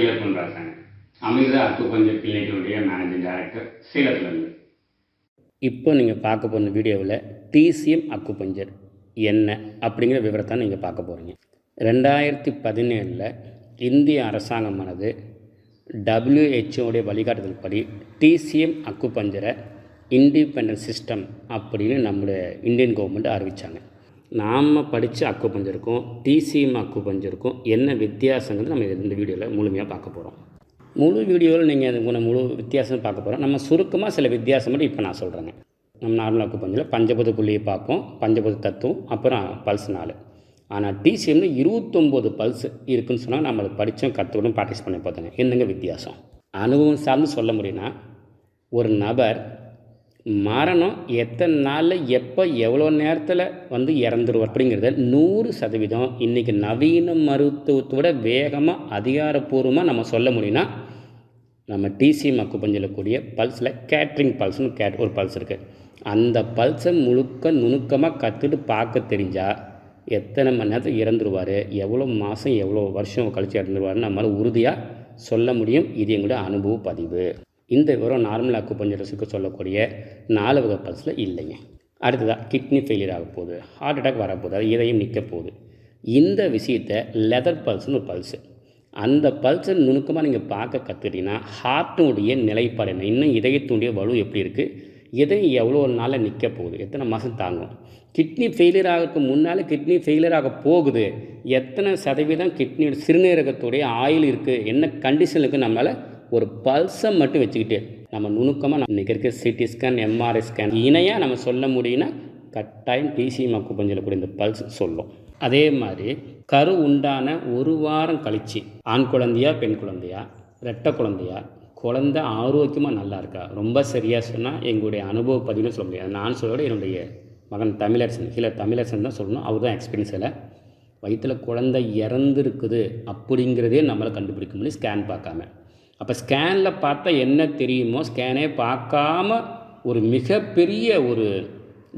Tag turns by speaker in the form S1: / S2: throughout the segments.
S1: கீழப்பன் பேசுகிறேன் அமிர்தா அக்குப்பஞ்சர் பிள்ளைகளுடைய managing director சேலத்துலேருந்து.
S2: இப்போ நீங்கள் பார்க்க போகிற வீடியோவில் டிசிஎம் அக்குபஞ்சர் என்ன அப்படிங்கிற விவரத்தை நீங்கள் பார்க்க போகிறீங்க ரெண்டாயிரத்தி பதினேழில் இந்திய அரசாங்கமானது டபிள்யூஹெச்ஓடைய வழிகாட்டுதல் படி டிசிஎம் அக்குபஞ்சரை இண்டிபெண்டன்ட் சிஸ்டம் அப்படின்னு நம்முடைய இந்தியன் கவர்மெண்ட் அறிவித்தாங்க நாம் படித்த அக்குபஞ்சருக்கும் டிசிஎம் அக்குபஞ்சருக்கும் என்ன வித்தியாசங்கிறது நம்ம இந்த வீடியோவில் முழுமையாக பார்க்க போகிறோம் முழு வீடியோவில் நீங்கள் அதுக்கு முழு வித்தியாசம் பார்க்க போகிறோம் நம்ம சுருக்கமாக சில வித்தியாசம் மட்டும் இப்போ நான் சொல்கிறேங்க நம்ம நார்மல் அக்குபஞ்சில் பஞ்சபத புள்ளியை பார்ப்போம் பஞ்சபத தத்துவம் அப்புறம் பல்ஸ் நாலு. ஆனால் டிசிஎம்னு இருபத்தொம்போது பல்ஸ் இருக்குன்னு சொன்னால் நம்ம அதை படித்தோம் கற்றுக்கணும் ப்ராக்டிஸ் பண்ணி பார்த்தோங்க. என்னங்க வித்தியாசம்? அனுபவம் சார்ந்து சொல்ல முடியும்னா ஒரு நபர் மரணம் எத்தனை நாளில் எப்போ எவ்வளோ நேரத்தில் வந்து இறந்துருவார் அப்படிங்கிறத நூறு சதவீதம் இன்றைக்கி நவீன மருத்துவத்தோட வேகமாக அதிகாரப்பூர்வமாக நம்ம சொல்ல முடியும்னா நம்ம டிசி மக்கு பஞ்சலக்கூடிய பல்ஸில் கேட்ரிங் பல்ஸ்னு கேட் ஒரு பல்ஸ் இருக்குது அந்த பல்ஸை முழுக்க நுணுக்கமாக கற்றுட்டு பார்க்க தெரிஞ்சால் எத்தனை மணி நேரத்தில் இறந்துருவார் எவ்வளோ மாதம் எவ்வளோ வருஷம் கழித்து இறந்துருவாருன்னு நம்மளால் உறுதியாக சொல்ல முடியும். இது எங்களுடைய அனுபவ பதிவு. இந்த விவரம் நார்மல் அக்குபஞ்சரஸுக்கு சொல்லக்கூடிய நாலு வகை பல்ஸில் இல்லைங்க. அடுத்ததாக கிட்னி ஃபெயிலியர் ஆக போகுது ஹார்ட் அட்டாக் வரப்போகுது அது இதயம் நிற்க போகுது. இந்த விஷயத்தை லெதர் பல்ஸ்னு ஒரு பல்ஸு அந்த பல்ஸை நுணுக்கமாக நீங்கள் பார்க்க கற்றுக்கிட்டீங்கன்னா ஹார்ட்டினுடைய நிலைப்பாடு என்ன? இன்னும் இதயத்தினுடைய வலு எப்படி இருக்குது இதயம் எவ்வளோ நாளில் நிற்க போகுது? எத்தனை மாதம் தாங்கும்? கிட்னி ஃபெயிலியர் ஆகிறதுக்கு முன்னால் கிட்னி ஃபெயிலியர் ஆக போகுது. எத்தனை சதவீதம் கிட்னி சிறுநீரகத்துடைய ஆயில் இருக்குது என்ன கண்டிஷனுக்கு நம்மளால் ஒரு பல்ஸை மட்டும் வச்சுக்கிட்டு நம்ம நுணுக்கமாக இன்றைக்கி இருக்க சிடி ஸ்கேன் எம்ஆர்ஐ ஸ்கேன் இணையாக நம்ம சொல்ல முடியும்னா கட்டாயம் டிசி மக்கு சொல்லக்கூடிய இந்த பல்ஸ் சொல்லும். அதே மாதிரி கரு உண்டான ஒரு வாரம் கழித்து ஆண் குழந்தையா பெண் குழந்தையா ரெட்டை குழந்தையா குழந்தை ஆரோக்கியமாக நல்லா இருக்கா? ரொம்ப சரியாக சொன்னால் எங்களுடைய அனுபவ பதிவுன்னு சொல்ல முடியாது. நான் சொல்லோட என்னுடைய மகன் தமிழரசன் கீழே தமிழரசன் தான் சொல்லணும். அவர் தான் எக்ஸ்பீரியன்ஸ் இல்லை வயிற்றில் குழந்தை இறந்துருக்குது அப்படிங்கிறதே நம்மளால் கண்டுபிடிக்க முடியும் ஸ்கேன் பார்க்காம. அப்போ ஸ்கேனில் பார்த்தா என்ன தெரியுமோ? ஸ்கேனே பார்க்காம ஒரு மிகப்பெரிய ஒரு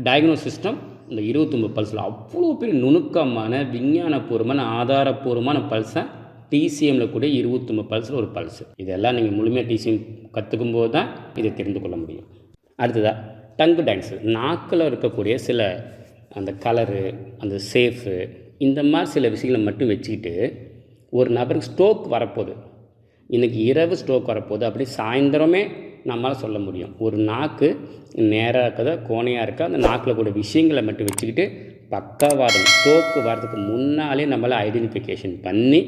S2: டயக்னோஸ் சிஸ்டம் இந்த இருபத்தொம்பது பல்ஸில் அவ்வளோ பெரிய நுணுக்கமான விஞ்ஞானபூர்வமான ஆதாரபூர்வமான பல்ஸை டிசிஎம்மில் கூட இருபத்தொம்பது பல்ஸில் ஒரு பல்ஸ் இதெல்லாம் நீங்கள் முழுமையாக டிசிஎம் கற்றுக்கும் போது தான் இதை தெரிந்து கொள்ள முடியும். அடுத்ததாக டங்கு டான்ஸு நாக்கில் இருக்கக்கூடிய சில அந்த கலரு அந்த சேஃபு இந்த மாதிரி சில விஷயங்களை மட்டும் வச்சுக்கிட்டு ஒரு நபருக்கு ஸ்ட்ரோக் வரப்போகுது. இன்றைக்கி இரவு ஸ்ட்ரோக் வரப்போகுது. அப்படி சாயந்தரமே நம்மளால் சொல்ல முடியும். ஒரு நாக்கு நேராக இருக்கதோ கோணையாக இருக்கா அந்த நாக்கில் கூட விஷயங்களை மட்டும் வச்சுக்கிட்டு பக்கவாதம் ஸ்ட்ரோக்கு வர்றதுக்கு முன்னாலே நம்மளால் ஐடென்டிஃபிகேஷன் பண்ணி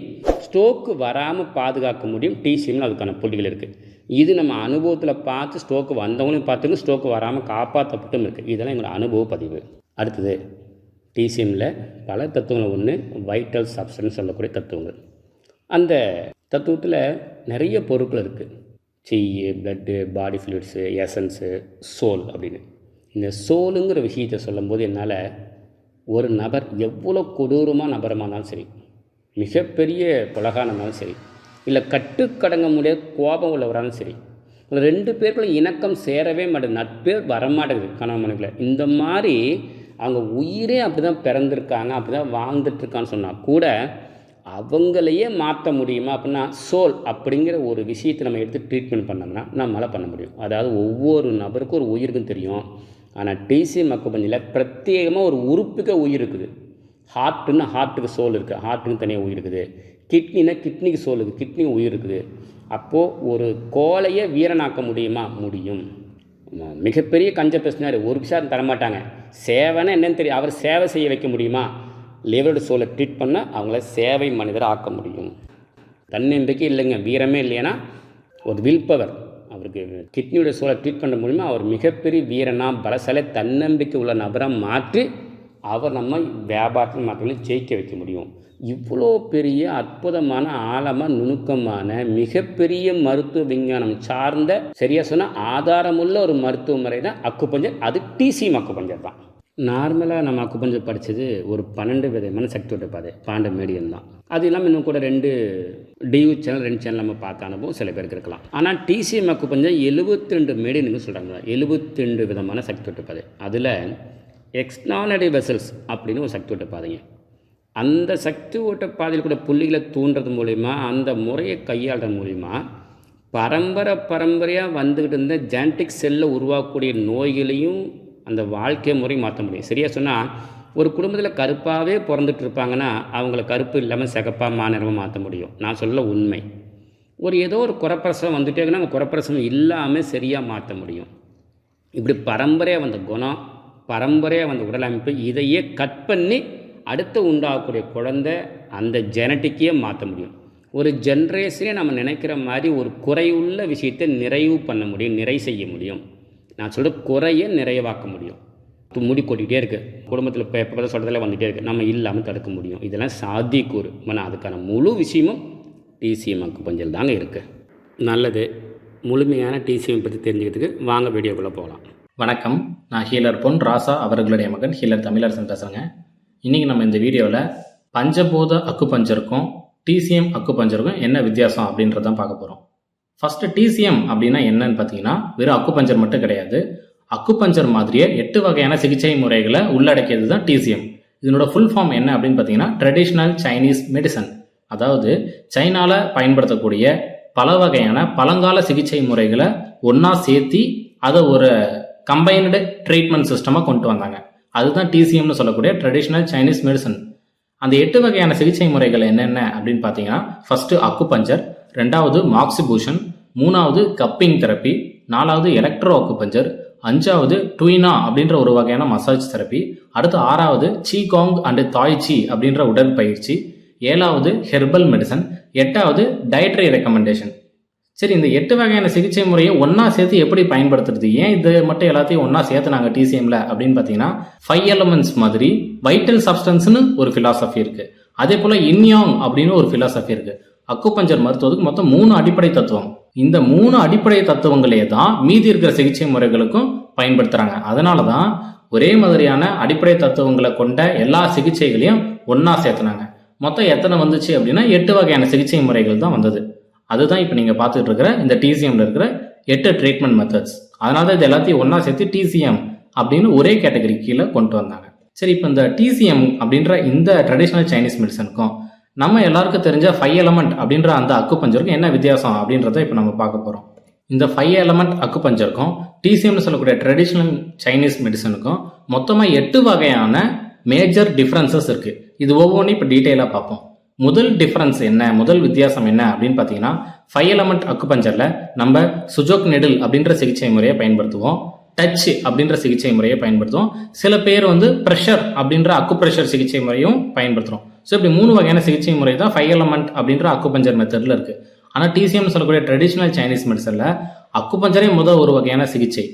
S2: ஸ்ட்ரோக்கு வராமல் பாதுகாக்க முடியும். டிசிஎம்ல அதுக்கான புள்ளிகள் இருக்குது இது நம்ம அனுபவத்தில் பார்த்து ஸ்ட்ரோக்கு வந்தவங்களையும் பார்த்துங்க ஸ்ட்ரோக்கு வராமல் காப்பாற்றப்பட்டும் இருக்குது இதெல்லாம் எங்களோட அனுபவ பதிவு. அடுத்தது டிசிஎம்மில் பல தத்துவங்கள் ஒன்று வைட்டல் சப்ஸ்டன்ஸ் சொல்லக்கூடிய தத்துவங்கள். அந்த தத்துவத்தில் நிறைய பொருட்கள் இருக்குது செய் blood body fluids essence soul அப்படின்னு. இந்த சோலுங்கிற விஷயத்தை சொல்லும்போது என்னால் ஒரு நபர் எவ்வளோ கொடூரமாக நபரமாக இருந்தாலும் சரி மிகப்பெரிய கொலகான இருந்தாலும் சரி இல்லை கட்டுக்கடங்க முடியாத கோபம் உள்ளவராலும் சரி ரெண்டு பேருக்குள்ள இணக்கம் சேரவே மாட்டேங்குது நட்பே வரமாட்டேங்குது கணவன் இந்த மாதிரி அவங்க உயிரே அப்படி தான் பிறந்திருக்காங்க அப்படி தான் வாழ்ந்துட்டுருக்கான்னு சொன்னால் கூட அவங்களையே மாற்ற முடியுமா அப்படின்னா சோல் அப்படிங்கிற ஒரு விஷயத்தை நம்ம எடுத்து ட்ரீட்மெண்ட் பண்ணோம்னா நம்மளால் பண்ண முடியும். அதாவது ஒவ்வொரு நபருக்கும் ஒரு உயிருக்கும் தெரியும். ஆனால் டிசி மக்குபஞ்சில் பிரத்யேகமாக ஒரு உறுப்புக்கு உயிர் இருக்குது. ஹார்ட்டுன்னு ஹார்ட்டுக்கு சோல் இருக்குது ஹார்ட்டுக்கு தனியாக உயிர் இருக்குது. கிட்னினா கிட்னிக்கு சோல் இருக்குது கிட்னி உயிர் இருக்குது. அப்போது ஒரு கோலையை வீரனாக்க முடியுமா? முடியும். மிகப்பெரிய கஞ்ச பேசினார் ஒரு விஷயம் தரமாட்டாங்க. சேவைன்னா என்னன்னு தெரியும். அவர் சேவை செய்ய வைக்க முடியுமா? லிவர்டு சோலை ட்ரீட் பண்ணால் அவங்கள சேவை மனிதர் ஆக்க முடியும். தன்னம்பிக்கை இல்லைங்க வீரமே இல்லைன்னா ஒரு வில் பவர் அவருக்கு கிட்னியோட சோலை ட்ரீட் பண்ண மூலிமா அவர் மிகப்பெரிய வீரனா பலசாலே தன்னம்பிக்கை உள்ள நபராக மாற்றி அவர் நம்ம வியாபாரத்தில் மற்றவங்களை ஜெயிக்க வைக்க முடியும். இவ்வளோ பெரிய அற்புதமான ஆழமாக நுணுக்கமான மிகப்பெரிய மருத்துவ விஞ்ஞானம் சார்ந்த சரியாக சொன்னால் ஆதாரமுள்ள ஒரு மருத்துவ முறை தான் அக்குப்பஞ்சர். அது டிசிஎம் அக்குப்பஞ்சர் தான். நார்மலாக நம்ம அக்குப்பஞ்சர் படித்தது ஒரு பன்னெண்டு விதமான சக்தியோட பாதை பாண்ட மீடியம் தான். அது இல்லாமல் இன்னும் கூட ரெண்டு டியூ சேனல் ரெண்டு சேனல் நம்ம பார்த்த அனுபவம் சில பேருக்கு இருக்கலாம். ஆனால் டிசிஎம் அக்குப்பஞ்சம் எழுபத்தி ரெண்டு மீடியம்னு சொல்கிறாங்க எழுபத்தி ரெண்டு விதமான சக்தியோட பாதை. அதில் எக்ஸ்டானடி வெசல்ஸ் அப்படின்னு ஒரு சக்தியோட பாதைங்க. அந்த சக்தி ஓட்ட பாதையில் கூட புள்ளிகளை தூண்டுறது மூலிமா அந்த முறையை கையாளுறது மூலிமா பரம்பரை பரம்பரையாக வந்துக்கிட்டு இருந்த ஜெனட்டிக் செல்லில் உருவாக்கக்கூடிய நோய்களையும் அந்த வாழ்க்கை முறை மாற்ற முடியும். சரியா சொன்னால் ஒரு குடும்பத்தில் கருப்பாகவே பிறந்துட்டு இருப்பாங்கன்னா அவங்கள கருப்பு இல்லாமல் சிகப்பாக மாநிலமாக மாற்ற முடியும். நான் சொல்ல உண்மை. ஒரு ஏதோ ஒரு குறப்பிரசவம் வந்துட்டேங்கன்னா இருக்குன்னா அந்த குறப்பிரசவம் இல்லாமல் சரியாக மாற்ற முடியும். இப்படி பரம்பரையாக வந்த குணம் பரம்பரையாக வந்த உடல் அமைப்பு இதையே கட் பண்ணி அடுத்து உண்டாகக்கூடிய குழந்தை அந்த ஜெனட்டிக்கே மாற்ற முடியும். ஒரு ஜென்ரேஷனே நம்ம நினைக்கிற மாதிரி ஒரு குறையுள்ள விஷயத்தை நிறைவு பண்ண முடியும் நிறை செய்ய முடியும். நான் சொல்கிற குறையை நிறைவாக்க முடியும். து- முடி கொட்டிகிட்டே இருக்குது குடும்பத்தில் இப்போ எப்போ சொல்கிறதுல வந்துகிட்டே இருக்குது நம்ம இல்லாமல் தடுக்க முடியும். இதெல்லாம் சாத்தியக்கூறு. ஆனால் அதுக்கான முழு விஷயமும் டிசிஎம் அக்குப்பஞ்சல் தாங்க இருக்குது நல்லது. முழுமையான டிசிஎம் பற்றி தெரிஞ்சுக்கிறதுக்கு வாங்க வீடியோக்குள்ளே போகலாம்
S3: வணக்கம். நான் ஹீலர் பொன் ராசா. அவர்களுடைய மகன் ஹீலர் தமிழரசன் பேசுகிறேங்க இன்றைக்கி நம்ம இந்த வீடியோவில் பஞ்சபூத அக்குபஞ்சருக்கும் டிசிஎம் அக்கு பஞ்சருக்கும் என்ன வித்தியாசம் அப்படின்றதான் பார்க்க போகிறோம் ஃபஸ்ட்டு டிசிஎம் அப்படின்னா என்னன்னு பார்த்தீங்கன்னா வெறும் அக்குபஞ்சர் மட்டும் கிடையாது. அக்குபஞ்சர் மாதிரியே எட்டு வகையான சிகிச்சை முறைகளை உள்ளடக்கியது தான் டிசிஎம் இதனோட ஃபுல் ஃபார்ம் என்ன அப்படின்னு பார்த்தீங்கன்னா ட்ரெடிஷ்னல் சைனீஸ் மெடிசன் அதாவது சைனாவில் பயன்படுத்தக்கூடிய பல வகையான பழங்கால சிகிச்சை முறைகளை ஒன்றா சேர்த்தி அதை ஒரு கம்பைன்டு ட்ரீட்மெண்ட் சிஸ்டமாக கொண்டு வந்தாங்க. அதுதான் டிசிஎம்னு சொல்லக்கூடிய ட்ரெடிஷ்னல் சைனீஸ் மெடிசன் அந்த எட்டு வகையான சிகிச்சை முறைகள் என்னென்ன அப்படின்னு பார்த்தீங்கன்னா ஃபஸ்ட்டு அக்குபஞ்சர் ரெண்டாவது மாக்சிபூஷன் மூணாவது கப்பிங் தெரப்பி நாலாவது எலக்ட்ரோ அக்குபஞ்சர் அஞ்சாவது டுயினா அப்படின்ற ஒரு வகையான மசாஜ் தெரப்பி அடுத்து ஆறாவது சீகாங் அண்டு தாய் சி அப்படின்ற உடற்பயிற்சி ஏழாவது ஹெர்பல் மெடிசன் எட்டாவது டயட்ரி ரெக்கமெண்டேஷன். சரி இந்த எட்டு வகையான சிகிச்சை முறையை ஒன்றா சேர்த்து எப்படி பயன்படுத்துறது? ஏன் இது மட்டும் எல்லாத்தையும் ஒன்றா சேர்த்துனாங்க டிசிஎம்ல அப்படின்னு பார்த்தீங்கன்னா ஃபைவ் எலமெண்ட்ஸ் மாதிரி வைட்டல் சப்ஸ்டன்ஸ்னு ஒரு ஃபிலாசபி இருக்குது அதே போல் இன்யாங் அப்படின்னு ஒரு ஃபிலாசபி இருக்குது அக்குப்பஞ்சர் மருத்துவத்துக்கு மொத்தம் மூணு அடிப்படை தத்துவம். இந்த மூணு அடிப்படை தத்துவங்களே தான் மீதி இருக்கிற சிகிச்சை முறைகளுக்கும் பயன்படுத்துறாங்க. அதனால தான் ஒரே மாதிரியான அடிப்படை தத்துவங்களை கொண்ட எல்லா சிகிச்சைகளையும் ஒன்றா சேர்த்துனாங்க. மொத்தம் எத்தனை வந்துச்சு அப்படின்னா எட்டு வகையான சிகிச்சை முறைகள் தான் வந்தது. அதுதான் இப்போ நீங்கள் பார்த்துட்டு இருக்கிற இந்த டிசிஎம்ல இருக்கிற எட்டு ட்ரீட்மெண்ட் மெத்தட்ஸ் அதனால தான் இது எல்லாத்தையும் ஒன்றா சேர்த்து டிசிஎம் அப்படின்னு ஒரே கேட்டகரி கீழே கொண்டு வந்தாங்க. சரி இப்போ இந்த டிசிஎம் அப்படின்ற இந்த ட்ரெடிஷ்னல் சைனீஸ் மெடிசனுக்கும் நம்ம எல்லாருக்கும் தெரிஞ்ச ஃபைவ் எலமெண்ட் அப்படின்ற அந்த அக்குபஞ்சருக்கும் என்ன வித்தியாசம் அப்படின்றத இப்போ நம்ம பார்க்க போகிறோம் இந்த ஃபைவ் எலமெண்ட் அக்குப்பஞ்சருக்கும் டிசிஎம்னு சொல்லக்கூடிய ட்ரெடிஷ்னல் சைனீஸ் மெடிசனுக்கும் மொத்தமாக எட்டு வகையான மேஜர் டிஃப்ரென்சஸ் இருக்குது இது ஒவ்வொன்றும் இப்போ டீட்டெயிலாக பார்ப்போம். முதல் டிஃப்ரென்ஸ் என்ன முதல் வித்தியாசம் என்ன அப்படின்னு பார்த்தீங்கன்னா ஃபைவ் எலமெண்ட் அக்குபஞ்சரில் நம்ம சுஜோக் நெடில் அப்படின்ற சிகிச்சை முறையை பயன்படுத்துவோம். டச் அப்படின்ற சிகிச்சை முறையை பயன்படுத்துவோம். சில பேர் வந்து ப்ரெஷர் அப்படின்ற அக்கு ப்ரெஷர் சிகிச்சை முறையும் பயன்படுத்துகிறோம் ஸோ இப்படி மூணு வகையான சிகிச்சை முறை தான் ஃபைவ் எலமெண்ட் அப்படின்ற அக்குபஞ்சர் மெத்தடில் இருக்குது ஆனால் டிசிஎம் சொல்லக்கூடிய ட்ரெடிஷ்னல் சைனீஸ் மெடிசனில் அக்குபஞ்சரே முதல் ஒரு வகையான சிகிச்சை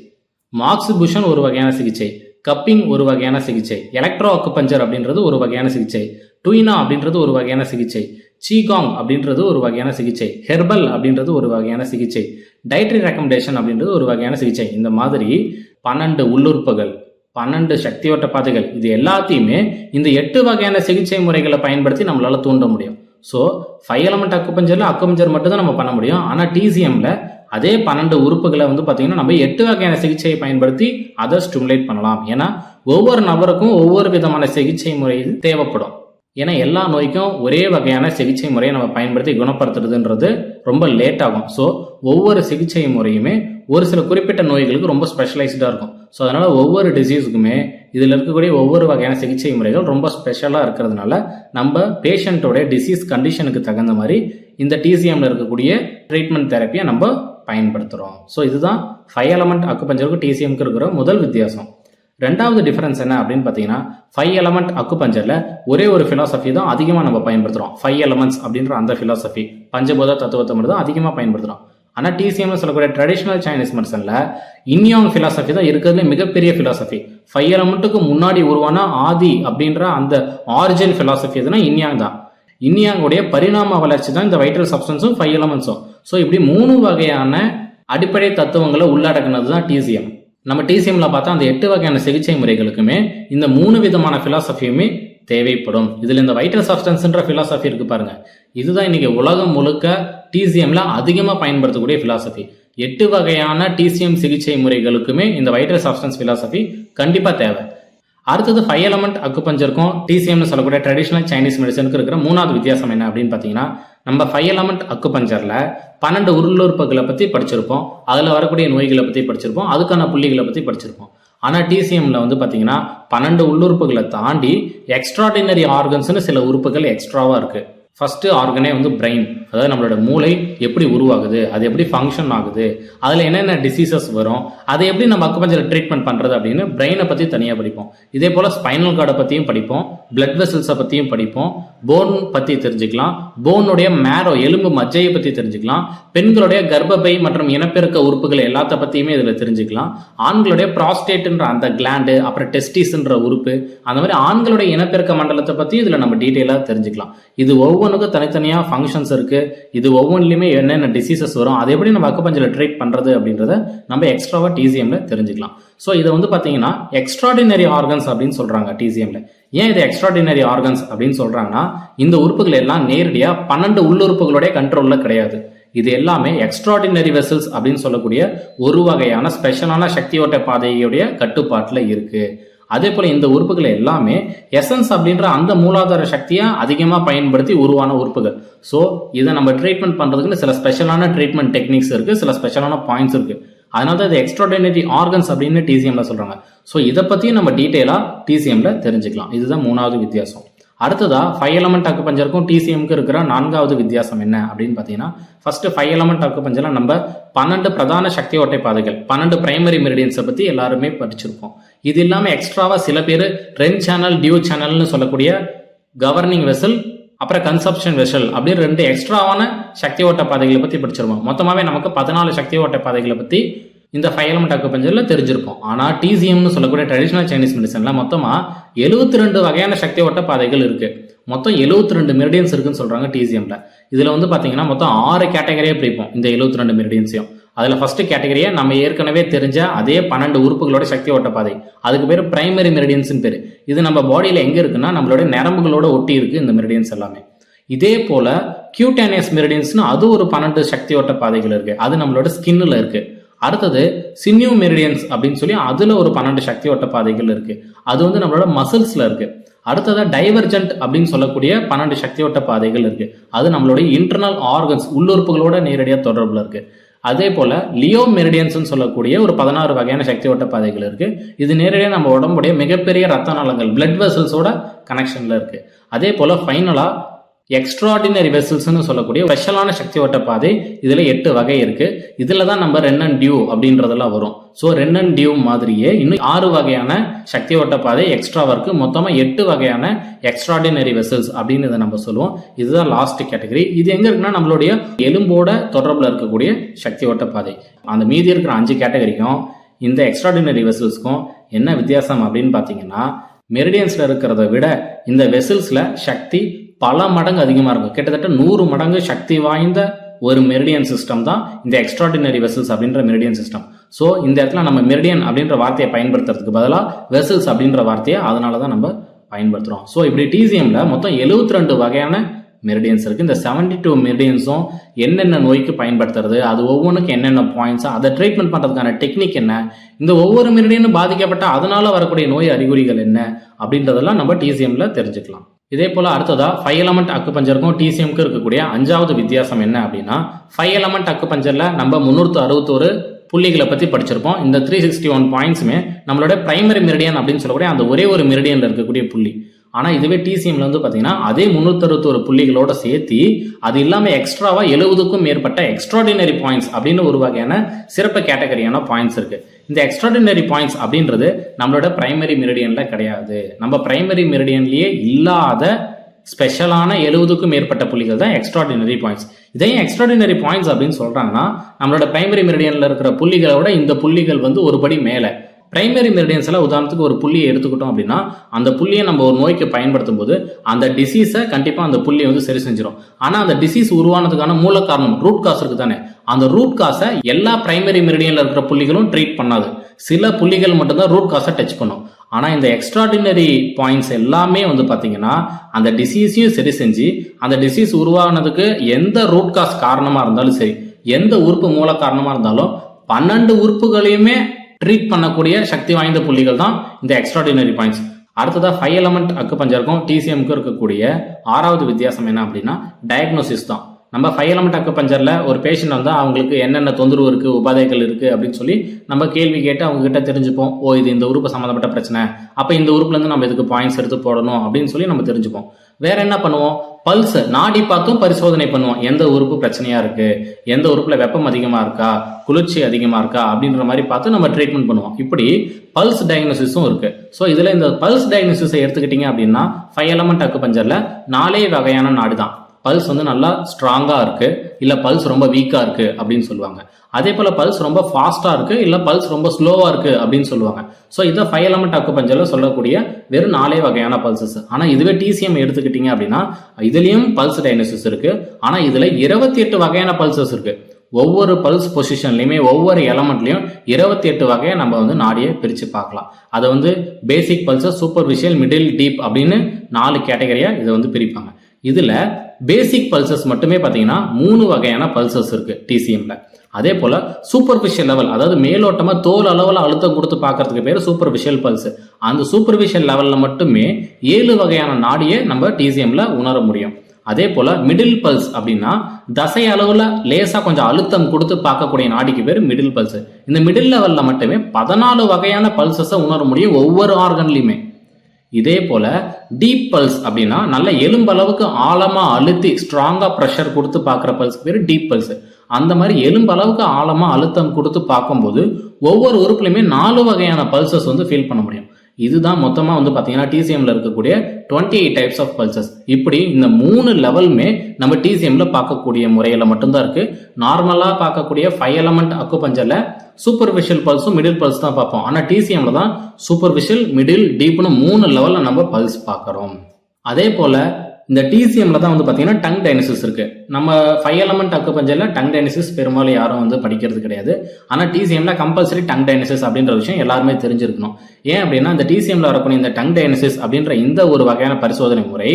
S3: மாக்சிபுஷன் ஒரு வகையான சிகிச்சை கப்பிங் ஒரு வகையான சிகிச்சை எலக்ட்ரோ அக்குபஞ்சர் அப்படின்றது ஒரு வகையான சிகிச்சை டுயினா அப்படின்றது ஒரு வகையான சிகிச்சை சீகாங் அப்படின்றது ஒரு வகையான சிகிச்சை ஹெர்பல் அப்படின்றது ஒரு வகையான சிகிச்சை டயட்ரி ரெக்கமெண்டேஷன் அப்படின்றது ஒரு வகையான சிகிச்சை. இந்த மாதிரி பன்னெண்டு உள்ளுறுப்புகள் பன்னெண்டு சக்தியோட்ட பாதைகள். இது எல்லாத்தையுமே இந்த எட்டு வகையான சிகிச்சை முறைகளை பயன்படுத்தி நம்மளால தூண்ட முடியும். ஸோ ஃபைவ் எலமெண்ட் அக்குபஞ்சரில் அக்குபஞ்சர் மட்டும் தான் நம்ம பண்ண முடியும். ஆனால் டிசிஎம்ல அதே பன்னெண்டு உறுப்புகளை வந்து பார்த்தீங்கன்னா நம்ம எட்டு வகையான சிகிச்சையை பயன்படுத்தி அதை ஸ்டிமுலேட் பண்ணலாம். ஏன்னா ஒவ்வொரு நபருக்கும் ஒவ்வொரு விதமான சிகிச்சை முறை தேவைப்படும். ஏன்னா எல்லா நோய்க்கும் ஒரே வகையான சிகிச்சை முறையை நம்ம பயன்படுத்தி குணப்படுத்துறதுன்றது ரொம்ப லேட் ஆகும். ஸோ ஒவ்வொரு சிகிச்சை முறையுமே ஒரு சில குறிப்பிட்ட நோய்களுக்கு ரொம்ப ஸ்பெஷலைஸ்டாக இருக்கும். ஸோ அதனால் ஒவ்வொரு டிசீஸுக்குமே இதில் இருக்கக்கூடிய ஒவ்வொரு வகையான சிகிச்சை முறைகள் ரொம்ப ஸ்பெஷலாக இருக்கிறதுனால நம்ம பேஷண்ட்டோட டிசீஸ் கண்டிஷனுக்கு தகுந்த மாதிரி இந்த டிசிஎம்ல இருக்கக்கூடிய ட்ரீட்மெண்ட் தெரப்பியை நம்ம பயன்படுத்துகிறோம் ஸோ இதுதான் ஃபைவ் எலமெண்ட் அக்குபஞ்சருக்கு டிசிஎம்க்கு இருக்கிற முதல் வித்தியாசம். ரெண்டாவது டிஃபரன்ஸ் என்ன அப்படின்னு பார்த்தீங்கன்னா ஃபைவ் எலமெண்ட் அக்குபஞ்சரில் ஒரே ஒரு ஃபிலாசபி தான் அதிகமாக நம்ம பயன்படுத்துகிறோம் ஃபைவ் எலமெண்ட்ஸ் அப்படின்ற அந்த ஃபிலாசபி பஞ்சபோத தத்துவத்தை மட்டும் தான் அதிகமாக பயன்படுத்துகிறோம் ஆனால் டிசிஎம்னு சொல்லக்கூடிய ட்ரெடிஷ்னல் சைனீஸ் மெடிசனில் இன்யாங் ஃபிலாசபி தான் இருக்கிறதுல மிகப்பெரிய ஃபிலாசபி ஃபைவ் எலமெண்ட்டுக்கு முன்னாடி உருவான ஆதி அப்படின்ற அந்த ஆரிஜின் ஃபிலாசபி எதுனா இன்யாங் தான். இன்யாங்குடைய பரிணாம வளர்ச்சி தான் இந்த வைட்டல் சப்ஸ்டன்ஸும் ஃபைவ் எலமெண்ட்ஸும் ஸோ இப்படி மூணு வகையான அடிப்படை தத்துவங்களை உள்ளடக்குனது தான் டிசிஎம் நம்ம டிசிஎம்ல பார்த்தா அந்த எட்டு வகையான சிகிச்சை முறைகளுக்குமே இந்த மூணு விதமான ஃபிலாசபியுமே தேவைப்படும். இதில் இந்த வைட்டல் சப்ஸ்டன்ஸ்ன்ற ஃபிலாசபி இருக்கு பாருங்க. இதுதான் இன்னைக்கு உலகம் முழுக்க டிசிஎம்ல அதிகமாக பயன்படுத்தக்கூடிய ஃபிலாசபி எட்டு வகையான டிசிஎம் சிகிச்சை முறைகளுக்குமே இந்த வைட்டல் சப்ஸ்டன்ஸ் ஃபிலாசபி கண்டிப்பாக தேவை. அடுத்தது ஃபைவ் எலமெண்ட் அக்குபஞ்சருக்கும் டிசிஎம்னு சொல்லக்கூடிய ட்ரெடிஷனல் சைனீஸ் மெடிசனுக்கு இருக்கிற மூணாவது வித்தியாசம் என்ன அப்படின்னு பார்த்தீங்கன்னா நம்ம ஃபைவ் எலமெண்ட் அக்குபஞ்சரில் பன்னெண்டு உருளுறுப்புகளை பற்றி படிச்சிருப்போம். அதில் வரக்கூடிய நோய்களை பற்றி படிச்சிருப்போம். அதுக்கான புள்ளிகளை பற்றி படிச்சிருப்போம். ஆனால் டிசிஎம்ல வந்து பார்த்தீங்கன்னா பன்னெண்டு உள்ளுறுப்புகளை தாண்டி எக்ஸ்ட்ராடினரி ஆர்கன்ஸ்னு சில உறுப்புகள் எக்ஸ்ட்ராவாக இருக்குது ஃபஸ்ட்டு ஆர்கனே வந்து பிரெயின் அதாவது நம்மளோட மூளை எப்படி உருவாகுது அது எப்படி ஃபங்க்ஷன் ஆகுது அதில் என்னென்ன டிசீசஸ் வரும் அதை எப்படி நம்ம அக்குபஞ்சர் ட்ரீட்மெண்ட் பண்ணுறது அப்படின்னு பிரெயினை பற்றி தனியாக படிப்போம். இதே போல் ஸ்பைனல் கார்டை பற்றியும் படிப்போம் பிளட் வெசல்ஸை பற்றியும் படிப்போம் போன் பற்றி தெரிஞ்சுக்கலாம் போனுடைய மேரோ எலும்பு மஜ்ஜையை பற்றி தெரிஞ்சுக்கலாம் பெண்களுடைய கர்ப்பப்பை மற்றும் இனப்பெருக்க உறுப்புகள் எல்லாத்த பற்றியுமே இதில் தெரிஞ்சுக்கலாம். ஆண்களுடைய ப்ராஸ்டேட்ன்ற அந்த கிளாண்டு அப்புறம் டெஸ்டிஸ்ன்ற உறுப்பு அந்த மாதிரி ஆண்களுடைய இனப்பெருக்க மண்டலத்தை பற்றி இதில் நம்ம டீட்டெயிலாக தெரிஞ்சுக்கலாம். இது ஒவ்வொன்றுக்கும் தனித்தனியாக ஃபங்க்ஷன்ஸ் இருக்குது இது ஒவ்வொன்றிலையுமே என்னென்ன டிசீசஸ் வரும் அதை எப்படி நம்ம அக்குபஞ்சரில் ட்ரீட் பண்ணுறது அப்படின்றத நம்ம எக்ஸ்ட்ராவாக டிசிஎம்ல தெரிஞ்சுக்கலாம். ஸோ இதை வந்து பார்த்தீங்கன்னா எக்ஸ்ட்ராடினரி ஆர்கன்ஸ் அப்படின்னு சொல்கிறாங்க டிசிஎம்ல ஏன் இது எக்ஸ்ட்ராடினரி ஆர்கன்ஸ் அப்படின்னு சொல்கிறாங்கன்னா இந்த உறுப்புகள் எல்லாம் நேரடியாக பன்னெண்டு உள்ளுறுப்புகளுடைய கண்ட்ரோலில் கிடையாது. இது எல்லாமே எக்ஸ்ட்ராடினரி வெசல்ஸ் அப்படின்னு சொல்லக்கூடிய ஒரு வகையான ஸ்பெஷலான சக்தியோட்ட பாதையுடைய கட்டுப்பாட்டில் இருக்குது அதே போல இந்த உறுப்புகள் எல்லாமே எசன்ஸ் அப்படின்ற அந்த மூலாதார சக்தியை அதிகமாக பயன்படுத்தி உருவான உறுப்புகள். ஸோ இதை நம்ம ட்ரீட்மெண்ட் பண்ணுறதுக்குன்னு சில ஸ்பெஷலான ட்ரீட்மெண்ட் டெக்னிக்ஸ் இருக்கு சில ஸ்பெஷலான பாயிண்ட்ஸ் இருக்கு. அதனால தான் இது எக்ஸ்ட்ராடினரி ஆர்கன்ஸ் அப்படின்னு டிசிஎம்ல சொல்றாங்க. ஸோ இதை பற்றியும் நம்ம டீட்டெயிலாக டிசிஎம்ல தெரிஞ்சுக்கலாம். இதுதான் மூணாவது வித்தியாசம். அடுத்ததாக ஃபைவ் எலமெண்ட் அக்குப்பஞ்சருக்கும் டிசிஎம்க்கு இருக்கிற நான்காவது வித்தியாசம் என்ன அப்படின்னு பார்த்தீங்கன்னா ஃபஸ்ட்டு ஃபைவ் எலமெண்ட் அக்குபஞ்சரில் நம்ம பன்னெண்டு பிரதான சக்தி ஓட்டை பாதைகள் பன்னெண்டு பிரைமரி மெரிடியன்ஸை பற்றி எல்லாருமே படிச்சிருப்போம். இது இல்லாமல் எக்ஸ்ட்ராவாக சில பேர் ரென் சேனல் டியூ சேனல்னு சொல்லக்கூடிய கவர்னிங் வெசல் அப்புறம் கன்சப்ஷன் வெசல் அப்படின்னு ரெண்டு எக்ஸ்ட்ராவான சக்தி ஓட்ட பாதைகளை பற்றி படிச்சிருப்போம். மொத்தமாகவே நமக்கு பதினாலு சக்தி ஓட்ட பாதைகளை பற்றி இந்த ஃபைவ் எலமெண்ட் அக்குபஞ்சரில் தெரிஞ்சிருப்போம் ஆனால் டிசிஎம்னு சொல்லக்கூடிய ட்ரெடிஷ்னல் சைனீஸ் மெடிசனில் மொத்தமாக எழுபத்தி ரெண்டு வகையான சக்தி ஓட்ட பாதைகள் இருக்குது மொத்தம் எழுபத்தி ரெண்டு மெரிடியன்ஸ் இருக்குன்னு சொல்கிறாங்க டிசிஎம்ல இதில் வந்து பார்த்தீங்கன்னா மொத்தம் ஆறு கேட்டகரியாக பிரிப்போம் இந்த எழுபத்தி ரெண்டு மெரிடியன்ஸையும் அதில் ஃபஸ்ட்டு கேட்டகரியை நம்ம ஏற்கனவே தெரிஞ்ச அதே பன்னெண்டு உறுப்புகளோட சக்தி ஓட்ட பாதை. அதுக்கு பேர் பிரைமரி மெரிடியன்ஸ்னு பேர். இது நம்ம பாடியில் எங்கே இருக்குன்னா நம்மளோட நரம்புகளோட ஒட்டி இருக்கு இந்த மெரிடியன்ஸ் எல்லாமே. இதே போல் கியூட்டானியஸ் மெரிடியன்ஸ்னு அது ஒரு பன்னெண்டு சக்தி ஓட்ட பாதைகள் இருக்குது அது நம்மளோட ஸ்கின்னில் இருக்குது அடுத்தது சின்யூ மெரிடியன்ஸ் அப்படின்னு சொல்லி அதுல ஒரு பன்னெண்டு சக்தி ஓட்ட பாதைகள் இருக்கு. அது வந்து நம்மளோட மசில்ஸ்ல இருக்கு. அடுத்ததா டைவர்ஜென்ட் அப்படின்னு சொல்லக்கூடிய பன்னெண்டு சக்தி ஓட்ட பாதைகள் இருக்கு. அது நம்மளுடைய இன்டர்னல் ஆர்கன்ஸ் உள்ளுறுப்புகளோட நேரடியாக தொடர்புல இருக்கு. அதே போல லியோ மெரிடியன்ஸ் சொல்லக்கூடிய ஒரு பதினாறு வகையான சக்தி ஓட்ட பாதைகள் இருக்கு. இது நேரடியாக நம்ம உடம்புடைய மிகப்பெரிய ரத்த நாளங்கள் பிளட் வெசல்ஸோட கனெக்ஷன்ல இருக்கு. அதே போல ஃபைனலா எக்ஸ்ட்ராடினரி வெசல்ஸ்னு சொல்லக்கூடிய ஸ்பெஷலான சக்தி ஓட்ட பாதை இதில் எட்டு வகை இருக்கு. இதில் தான் நம்ம ரென் அண்ட் டியூ அப்படின்றதெல்லாம் வரும். ஸோ ரென் அண்ட் டியூ மாதிரியே இன்னும் ஆறு வகையான சக்தி ஓட்ட பாதை எக்ஸ்ட்ரா இருக்கு மொத்தமாக எட்டு வகையான எக்ஸ்ட்ராடினரி வெசல்ஸ் அப்படின்னு இதை நம்ம சொல்லுவோம். இதுதான் லாஸ்ட் கேட்டகரி இது எங்கே இருக்குன்னா நம்மளுடைய எலும்போட தொடர்பில் இருக்கக்கூடிய சக்தி ஓட்ட பாதை. அந்த மீதி இருக்கிற அஞ்சு கேட்டகரிக்கும் இந்த எக்ஸ்ட்ராடினரி வெசல்ஸ்க்கும் என்ன வித்தியாசம் அப்படின்னு பார்த்தீங்கன்னா மெரிடியன்ஸில் இருக்கிறத விட இந்த வெசல்ஸில் சக்தி பல மடங்கு அதிகமாக இருக்கும். கிட்டத்தட்ட நூறு மடங்கு சக்தி வாய்ந்த ஒரு மெரிடியன் சிஸ்டம் தான் இந்த எக்ஸ்ட்ராடினரி வெசல்ஸ் அப்படின்ற மெரிடியன் சிஸ்டம் ஸோ இந்த இடத்துல நம்ம மெரிடியன் அப்படின்ற வார்த்தையை பயன்படுத்துறதுக்கு பதிலாக வெசல்ஸ் அப்படின்ற வார்த்தையை அதனால தான் நம்ம பயன்படுத்துகிறோம் ஸோ இப்படி டிசிஎம்ல மொத்தம் 72 ரெண்டு வகையான மெரிடியன்ஸ் இருக்குது இந்த 72 டூ மெரிடியன்ஸும் என்னென்ன நோய்க்கு பயன்படுத்துறது அது ஒவ்வொன்றுக்கும் என்னென்ன பாயிண்ட்ஸ் அதை ட்ரீட்மெண்ட் பண்ணுறதுக்கான டெக்னிக் என்ன இந்த ஒவ்வொரு மெரிடியனும் பாதிக்கப்பட்ட அதனால வரக்கூடிய நோய் அறிகுறிகள் என்ன அப்படின்றதெல்லாம் நம்ம டிசிஎம்ல தெரிஞ்சுக்கலாம். இதே போல் அடுத்ததா ஃபைவ் எலமெண்ட் அக்குபஞ்சருக்கும் டிசிஎம்க்கு இருக்கக்கூடிய அஞ்சாவது வித்தியாசம் என்ன அப்படின்னா ஃபைவ் எலமெண்ட் அக்குபஞ்சரில் நம்ம முன்னூற்று அறுபத்தோரு புள்ளிகளை பற்றி படிச்சிருப்போம். இந்த த்ரீ சிக்ஸ்டி ஒன் பாயிண்ட்ஸுமே நம்மளோட பிரைமரி மெரிடியன் அப்படின்னு சொல்லக்கூடிய அந்த ஒரே ஒரு மெரிடியனில் இருக்கக்கூடிய புள்ளி. ஆனால் இதுவே டிசிஎம்ல வந்து பார்த்தீங்கன்னா அதே முன்னூத்தறுபத்தோரு புள்ளிகளோட சேர்த்து அது இல்லாமல் எக்ஸ்ட்ராவாக எழுபதுக்கும் மேற்பட்ட எக்ஸ்ட்ராடினரி பாயிண்ட்ஸ் அப்படின்னு ஒரு வகையான சிறப்பு கேட்டகரியான பாயிண்ட்ஸ் இருக்குது இந்த எக்ஸ்ட்ராடினரி பாயிண்ட்ஸ் அப்படின்றது நம்மளோட பிரைமரி மெரிடியனில் கிடையாது. நம்ம பிரைமரி மெரிடியன்லேயே இல்லாத ஸ்பெஷலான எழுபதுக்கும் மேற்பட்ட புள்ளிகள் தான் எக்ஸ்ட்ராடினரி பாயிண்ட்ஸ் இதையும் எக்ஸ்ட்ராடினரி பாயிண்ட்ஸ் அப்படின்னு சொல்கிறாங்கன்னா நம்மளோட பிரைமரி மெரிடியனில் இருக்கிற புள்ளிகளை விட இந்த புள்ளிகள் வந்து ஒரு படி மேலே. பிரைமரி மெரிடியன்ஸில் உதாரணத்துக்கு ஒரு புள்ளியை எடுத்துக்கிட்டோம் அப்படின்னா அந்த புள்ளியை நம்ம ஒரு நோய்க்கு பயன்படுத்தும் போது அந்த டிசீஸை கண்டிப்பாக அந்த புள்ளியை வந்து சரி செஞ்சிடும் ஆனால் அந்த டிசீஸ் உருவானதுக்கான மூல காரணம் ரூட் காஸ் இருக்கு தானே. அந்த ரூட் காசை எல்லா பிரைமரி மெரிடியனில் இருக்கிற புள்ளிகளும் ட்ரீட் பண்ணாது. சில புள்ளிகள் மட்டும்தான் ரூட் காசை டச் பண்ணும். ஆனால் இந்த எக்ஸ்ட்ராடினரி பாயிண்ட்ஸ் எல்லாமே வந்து பார்த்தீங்கன்னா அந்த டிசீஸையும் சரி செஞ்சு அந்த டிசீஸ் உருவானதுக்கு எந்த ரூட் காஸ் காரணமாக இருந்தாலும் சரி எந்த உறுப்பு மூல காரணமாக இருந்தாலும் பன்னெண்டு உறுப்புகளையுமே ட்ரீட் பண்ணக்கூடிய சக்தி வாய்ந்த புள்ளிகள் தான் இந்த எக்ஸ்ட்ராடினரி பாயிண்ட்ஸ் அடுத்ததாக ஃபைவ் எலமெண்ட் அக்குபஞ்சருக்கும் டிசிஎம்க்கும் இருக்கக்கூடிய ஆறாவது வித்தியாசம் என்ன அப்படின்னா டயக்னோசிஸ் தான். நம்ம ஃபைவ் எலமெண்ட் அக்குபஞ்சரில் ஒரு பேஷண்ட் வந்தால் அவங்களுக்கு என்னென்ன தொந்தரவு இருக்குது உபாதைகள் இருக்குது அப்படின்னு சொல்லி நம்ம கேள்வி கேட்டு அவங்க கிட்ட தெரிஞ்சுப்போம். ஓ இது இந்த உறுப்பு சம்மந்தப்பட்ட பிரச்சனை. அப்போ இந்த உறுப்புலேருந்து நம்ம இதுக்கு பாயிண்ட்ஸ் எடுத்து போடணும் அப்படின்னு சொல்லி நம்ம தெரிஞ்சுப்போம். வேற என்ன பண்ணுவோம்? பல்ஸ் நாடி பார்த்தும் பரிசோதனை பண்ணுவோம் எந்த உறுப்பு பிரச்சனையா இருக்கு? எந்த உறுப்புல வெப்பம் அதிகமா இருக்கா? குளிர்ச்சி அதிகமா இருக்கா? அப்படின்ற மாதிரி பார்த்து நம்ம ட்ரீட்மெண்ட் பண்ணுவோம். இப்படி பல்ஸ் டயக்னோசிஸும் இருக்கு. ஸோ இதுல இந்த பல்ஸ் டயக்னோசிஸை எடுத்துக்கிட்டீங்க அப்படின்னா ஃபைவ் எலமெண்ட் அக்கு பஞ்சர்ல நாலே வகையான நாடு தான் பல்ஸ் வந்து நல்லா ஸ்ட்ராங்காக இருக்குது இல்லை பல்ஸ் ரொம்ப வீக்காக இருக்குது அப்படின்னு சொல்லுவாங்க. அதே போல் பல்ஸ் ரொம்ப ஃபாஸ்ட்டாக இருக்குது இல்லை பல்ஸ் ரொம்ப ஸ்லோவாக இருக்குது அப்படின்னு சொல்லுவாங்க. ஸோ இதை ஃபைவ் எலமெண்ட் அக்குபஞ்சர்ல சொல்லக்கூடிய வெறும் நாலே வகையான பல்சஸ். ஆனால் இதுவே டிசிஎம் எடுத்துக்கிட்டீங்க அப்படின்னா இதுலேயும் பல்ஸ் டைனசிஸ் இருக்குது ஆனால் இதில் இருபத்தி எட்டு வகையான பல்சஸ் இருக்குது ஒவ்வொரு பல்ஸ் பொசிஷன்லையுமே ஒவ்வொரு எலமெண்ட்லையும் இருபத்தி எட்டு வகையை நம்ம வந்து நாடியை பிரித்து பார்க்கலாம். அதை வந்து basic pulses superficial middle deep அப்படின்னு நாலு கேட்டகரியாக இதை வந்து பிரிப்பாங்க. இதில் பேசிக் பல்சஸ் மட்டுமே பார்த்தீங்கன்னா மூணு வகையான பல்சஸ் இருக்கு டிசிஎம்ல அதே போல சூப்பர்ஃபிஷியல் லெவல் அதாவது மேலோட்டமா தோல் அளவில் அழுத்தம் கொடுத்து பார்க்கறதுக்கு பேர் சூப்பர்ஃபிஷியல் பல்ஸ் அந்த சூப்பர்ஃபிஷியல் லெவலில் மட்டுமே ஏழு வகையான நாடியை நம்ம டிசிஎம்ல உணர முடியும். அதே போல மிடில் பல்ஸ் அப்படின்னா தசை அளவுல லேசா கொஞ்சம் அழுத்தம் கொடுத்து பார்க்கக்கூடிய நாடிக்கு பேர் மிடில் பல்ஸ் இந்த மிடில் லெவல்ல மட்டுமே பதினாலு வகையான பல்சஸை உணர முடியும் ஒவ்வொரு ஆர்கன்லையுமே இதே போல டீப் பல்ஸ் அப்படின்னா நல்ல எலும்பளவுக்கு ஆழமா அழுத்தி ஸ்ட்ராங்கா ப்ரெஷர் கொடுத்து பார்க்குற பல்ஸ்க்கு பேர் டீப் பல்ஸ் அந்த மாதிரி எலும்பளவுக்கு ஆழமா அழுத்தம் கொடுத்து பார்க்கும்போது ஒவ்வொரு உறுப்புலையுமே நாலு வகையான பல்சஸ் வந்து ஃபீல் பண்ண முடியும். இதுதான் மொத்தமாக வந்து பார்த்தீங்கன்னா டிசிஎம்ல இருக்கக்கூடிய twenty eight types of pulses இப்படி இந்த மூணு லெவலுமே நம்ம டிசிஎம்ல பார்க்கக்கூடிய முறையில் மட்டும்தான் இருக்கு. நார்மலாக பார்க்கக்கூடிய ஃபைவ் எலமெண்ட் அக்குபஞ்சரில் சூப்பர்ஃபிஷியல் பல்ஸும் மிடில் பல்ஸ் தான் பார்ப்போம். ஆனால் டிசிஎம்ல தான் சூப்பர்ஃபிஷியல் மிடில் டீப்னு மூணு லெவலில் நம்ம பல்ஸ் பார்க்குறோம். அதே போல இந்த டிசிஎம்ல தான் வந்து பார்த்தீங்கன்னா டங் டைனசிஸ் இருக்கு. நம்ம ஃபைவ் எலமெண்ட் அக்குபஞ்சரில் டங் டைனசிஸ் பெரும்பாலும் யாரும் வந்து படிக்கிறது கிடையாது. ஆனால் டிசிஎம்ல கம்பல்சரி டங் டைனசிஸ் அப்படின்ற விஷயம் எல்லாருமே தெரிஞ்சிருக்கணும். ஏன் அப்படின்னா இந்த டிசிஎம்ல வரக்கூடிய இந்த டங் டைனசிஸ் அப்படின்ற இந்த ஒரு வகையான பரிசோதனை முறை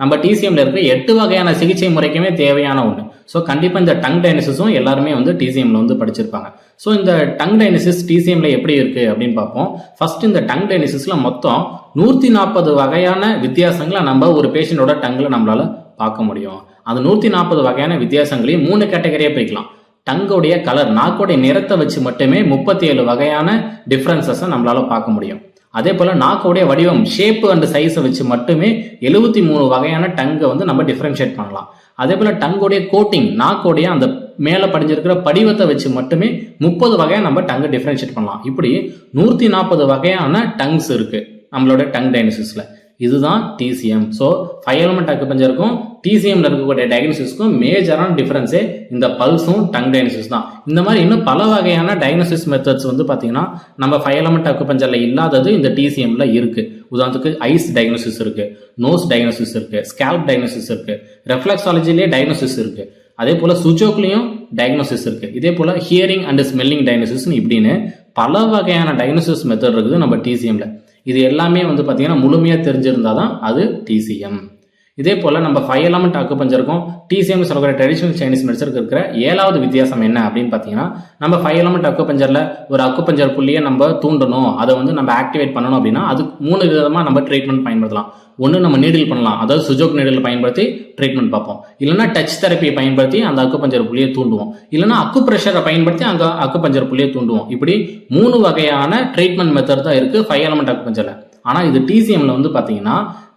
S3: நம்ம டிசிஎம்ல இருக்க எட்டு வகையான சிகிச்சை முறைக்குமே தேவையான ஒன்று ஸோ கண்டிப்பாக இந்த டங் டைனசிஸும் எல்லாருமே வந்து டிசிஎம்ல வந்து படிச்சிருப்பாங்க. ஸோ இந்த டங் டைனசிஸ் டிசிஎம்ல எப்படி இருக்கு அப்படின்னு பார்ப்போம். ஃபர்ஸ்ட் இந்த டங் டைனசிஸ்ல மொத்தம் நூற்றி நாற்பது வகையான வித்தியாசங்களை நம்ம ஒரு பேஷண்டோட டங்கில் நம்மளால பார்க்க முடியும். அந்த நூற்றி நாற்பது வகையான வித்தியாசங்களையும் மூணு கேட்டகரியாக பிரிக்கலாம். டங்கோடைய கலர் நாக்கோடைய நிறத்தை வச்சு மட்டுமே முப்பத்தி ஏழு வகையான டிஃப்ரென்சஸை நம்மளால பார்க்க முடியும். அதே போல் நாக்கோடைய வடிவம் ஷேப்பு அண்ட் சைஸை வச்சு மட்டுமே எழுபத்தி மூணு வகையான டங்கை வந்து நம்ம டிஃப்ரென்ஷியேட் பண்ணலாம். அதே போல் டங்கோடைய கோட்டிங் நாக்கோடைய அந்த மேலே படிஞ்சிருக்கிற படிவத்தை வச்சு மட்டுமே முப்பது வகையாக நம்ம டங்கை டிஃப்ரென்ஷியேட் பண்ணலாம். இப்படி நூற்றி நாற்பது வகையான டங்ஸ் இருக்குது நம்மளோட டங் டைனசிஸ்ல இதுதான் டிசிஎம் ஸோ ஃபைவ் எலமெண்ட் அக்குபஞ்சருக்கும் டிசிஎம்ல இருக்கக்கூடிய டயக்னோசிஸ்க்கும் மேஜரான டிஃபரன்ஸே இந்த பல்ஸும் டங் டயக்னோசிஸ் தான். இந்த மாதிரி இன்னும் பல வகையான டயக்னோசிஸ் மெத்தட்ஸ் வந்து பார்த்தீங்கன்னா நம்ம ஃபைவ் எலமெண்ட் அக்குபஞ்சரில் இல்லாதது இந்த டிசிஎம்ல இருக்கு. உதாரணத்துக்கு ஐஸ் டயக்னோசிஸ் இருக்கு நோஸ் டயக்னோசிஸ் இருக்கு ஸ்கேல்ப் டயக்னோசிஸ் இருக்கு ரெஃப்ளெக்ஸாலஜிலேயே டயக்னோசிஸ் இருக்கு. அதே போல சுஜோக்லையும் டயக்னோசிஸ் இருக்கு. இதே போல ஹியரிங் அண்ட் ஸ்மெல்லிங் டயக்னோசிஸ் இப்படின்னு பல வகையான டயக்னோசிஸ் மெத்தட் இருக்குது நம்ம டிசிஎம்ல இது எல்லாமே வந்து பார்த்திங்கன்னா முழுமையாக தெரிஞ்சிருந்தால் தான் அது டிசிஎம் இதே போல் நம்ம ஃபைவ் எலமெண்ட் அக்குபஞ்சருக்கும் டிசிஎம் சொல்லக்கூடிய ட்ரெடிஷனல் சைனீஸ் மெடிசனுக்கு இருக்கிற ஏழாவது வித்தியாசம் என்ன அப்படின்னு பார்த்தீங்கன்னா நம்ம ஃபைவ் எலமெண்ட் அக்குப்பஞ்சரில் ஒரு அக்குப்பஞ்சர் புள்ளியை நம்ம தூண்டணும். அதை வந்து நம்ம ஆக்டிவேட் பண்ணணும் அப்படின்னா அதுக்கு மூணு விதமாக நம்ம ட்ரீட்மெண்ட் பயன்படுத்தலாம். ஒன்று நம்ம நீடில் பண்ணலாம். அதாவது சுஜோக் நீடில் பயன்படுத்தி ட்ரீட்மெண்ட் பார்ப்போம். இல்லைன்னா டச் தெரப்பியை பயன்படுத்தி அந்த அக்குப்பஞ்சர் புள்ளியை தூண்டுவோம். இல்லைன்னா அக்கு ப்ரெஷரை பயன்படுத்தி அந்த அக்குப்பஞ்சர் புள்ளியை தூண்டுவோம். இப்படி மூணு வகையான ட்ரீட்மெண்ட் மெத்தட் தான் இருக்குது ஃபைவ் எலமெண்ட் அக்குப்பஞ்சரில் ஆனால் இது டிசிஎம்ல வந்து பார்த்தீங்கன்னா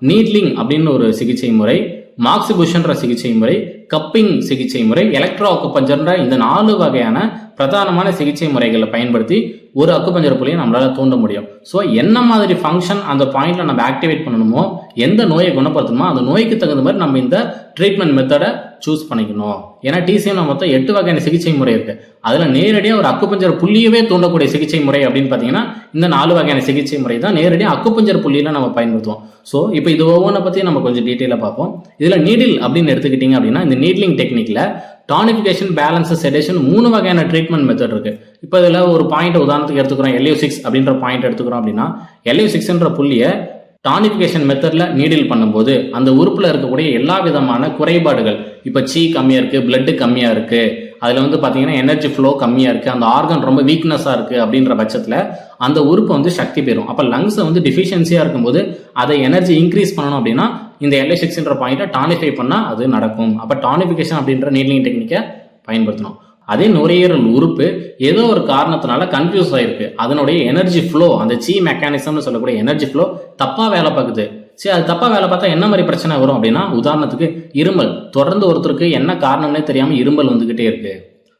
S3: நீட்லிங் அப்படின்னு ஒரு சிகிச்சை முறை மாக்சிபுஷன்ற சிகிச்சை முறை கப்பிங் சிகிச்சை முறை எலக்ட்ரோ அக்குபஞ்சர்ன்ற இந்த நாலு வகையான பிரதானமான சிகிச்சை முறைகளை பயன்படுத்தி ஒரு அக்குபஞ்சர் புள்ளியை நம்மளால தூண்ட முடியும். ஸோ என்ன மாதிரி ஃபங்க்ஷன் அந்த பாயிண்ட்ல நம்ம ஆக்டிவேட் பண்ணணுமோ எந்த நோயை குணப்படுத்தணுமோ அந்த நோய்க்கு தகுந்த மாதிரி நம்ம இந்த ட்ரீட்மெண்ட் மெத்தடை சூஸ் பண்ணிக்கணும். ஏன்னா டிசிஎம்ல மொத்தம் எட்டு வகையான சிகிச்சை முறை இருக்கு. அதுல நேரடியாக ஒரு அக்குப்பஞ்சர் புள்ளியவே தூண்டக்கூடிய சிகிச்சை முறை அப்படின்னு பார்த்தீங்கன்னா இந்த நாலு வகையான சிகிச்சை முறை தான் நேரடியாக அக்குப்பஞ்சர் புள்ளியில நம்ம பயன்படுத்துவோம். ஸோ இப்போ இது ஒவ்வொன்றை பற்றி நம்ம கொஞ்சம் டீட்டெயிலாக பார்ப்போம். இதில் நீடில் அப்படின்னு எடுத்துக்கிட்டிங்க அப்படின்னா இந்த நீட்லிங் டெக்னிக்கில் டானிஃபிகேஷன் பேலன்ஸ் செடேஷன் மூணு வகையான ட்ரீட்மெண்ட் மெத்தட் இருக்கு. இப்போ இதில் ஒரு பாயிண்ட் உதாரணத்துக்கு எடுத்துக்கிறோம் எல்யூ சிக்ஸ் அப்படின்ற பாயிண்ட் எடுத்துக்கிறோம் அப்படின்னா எல்யூ சிக்ஸ்ன்ற புள்ளியை டானிஃபிகேஷன் மெத்தட்ல நீடில் பண்ணும்போது அந்த உறுப்பில் இருக்கக்கூடிய எல்லா விதமான குறைபாடுகள் இப்போ சீ கம்மியாக இருக்குது பிளட்டு கம்மியாக இருக்குது அதில் வந்து பார்த்தீங்கன்னா எனர்ஜி ஃப்ளோ கம்மியாக இருக்குது அந்த ஆர்கன் ரொம்ப வீக்னஸாக இருக்குது அப்படின்ற பட்சத்தில் அந்த உறுப்பு வந்து சக்தி பெறும். அப்போ லங்ஸை வந்து டிஃபிஷியன்சியாக இருக்கும்போது அதை எனர்ஜி இன்க்ரீஸ் பண்ணணும் அப்படின்னா இந்த எல்ஏ சிக்ஸ்ன்ற பாயிண்ட்டை டானிஃபை பண்ணால் அது நடக்கும். அப்போ டானிஃபிகேஷன் அப்படின்ற நீட்லிங் டெக்னிக்கை பயன்படுத்தணும். அதே நுரையீரல் உறுப்பு ஏதோ ஒரு காரணத்தினால கன்ஃபியூஸ் ஆயிருக்கு. அதனுடைய எனர்ஜி ஃப்ளோ அந்த சி மெக்கானிசம்னு சொல்லக்கூடிய எனர்ஜி ஃப்ளோ தப்பாக வேலை பார்க்குது. சரி அது தப்பாக வேலை பார்த்தா என்ன மாதிரி பிரச்சனை வரும் அப்படின்னா உதாரணத்துக்கு இருமல். தொடர்ந்து ஒருத்தருக்கு என்ன காரணம்னே தெரியாமல் இருமல் வந்துக்கிட்டே இருக்கு.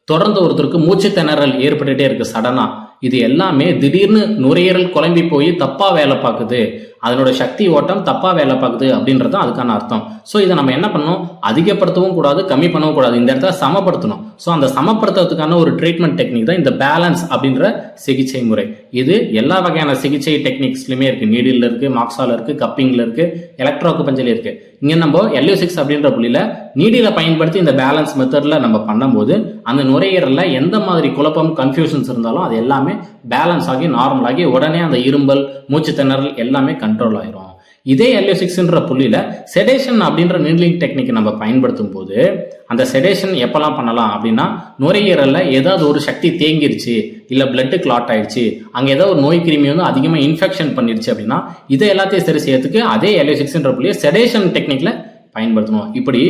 S3: தொடர்ந்து ஒருத்தருக்கு மூச்சு திணறல் ஏற்பட்டுட்டே இருக்கு சடனா இது எல்லாமே திடீர்னு நுரையீரல் குழம்பி போய் தப்பா வேலை பார்க்குது. அதனோட சக்தி ஓட்டம் தப்பா வேலை பார்க்குது அப்படின்றது தான் அதுக்கான அர்த்தம். ஸோ இதை நம்ம என்ன பண்ணணும்? அதிகப்படுத்தவும் கூடாது கம்மி பண்ணவும் கூடாது. இந்த இடத்துல சமப்படுத்தணும். ஸோ அந்த சமப்படுத்துறதுக்கான ஒரு ட்ரீட்மெண்ட் டெக்னிக் தான் இந்த பேலன்ஸ் அப்படின்ற சிகிச்சை முறை. இது எல்லா வகையான சிகிச்சை டெக்னிக்ஸ்லையுமே இருக்கு. நீடில் இருக்கு மாக்ஸால இருக்கு கப்பிங்ல இருக்கு எலக்ட்ரோக்கு பஞ்சல இருக்கு. இங்கே நம்ம எல்ஓ சிக்ஸ் அப்படின்ற புள்ளியில் நீடியில் பயன்படுத்தி இந்த பேலன்ஸ் மெத்தடில் நம்ம பண்ணும்போது அந்த நுரையீரலில் எந்த மாதிரி குழப்பம் கன்ஃபியூஷன்ஸ் இருந்தாலும் அது எல்லாமே பேலன்ஸ் ஆகி நார்மலாகி உடனே அந்த இரும்பல் மூச்சு திணறல் எல்லாமே கண்ட்ரோல் ஆயிரும். இதே எல்ஓ சிக்ஸ்ன்ற புள்ளியில் செடேஷன் அப்படின்ற நீட்லிங் டெக்னிக் நம்ம பயன்படுத்தும் போது அந்த செடேஷன் எப்பெல்லாம் பண்ணலாம் அப்படின்னா நுரையீரலில் ஏதாவது ஒரு சக்தி தேங்கிருச்சு இல்லை பிளட்டு கிளாட் ஆயிடுச்சு அங்கே ஏதோ ஒரு நோய் கிருமி வந்து அதிகமாக இன்ஃபெக்ஷன் பண்ணிருச்சு அப்படின்னா இதை எல்லாத்தையும் சரி செய்யறதுக்கு அதே எல்யூ சிக்ஸ்ன்ற புள்ளியை செடேஷன் டெக்னிக்கில் பயன்படுத்தணும். இப்படி